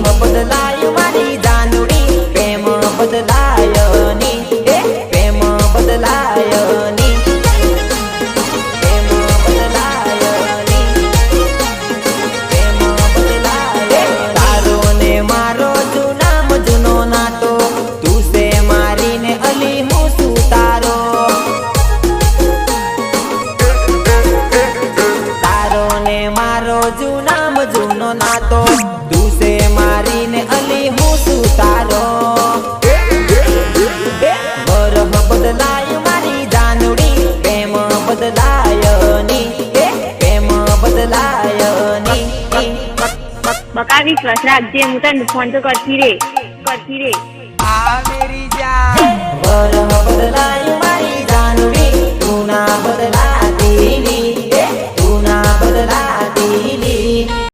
બદલાય મારો જૂના મજનો નાતો તું મારીને અલી હું તારો. તારો મારો જૂના જૂનો નાતો. તું છે મારી ને અલી હું છું તારો બરહ બદલાય મારી જાનુડી પ્રેમ બદલાયની પ્રેમ બદલાયની બકાવી શ્વાસ રાખજે હું તને ફોન તો કરતી રે કરતી રે. આ મેરી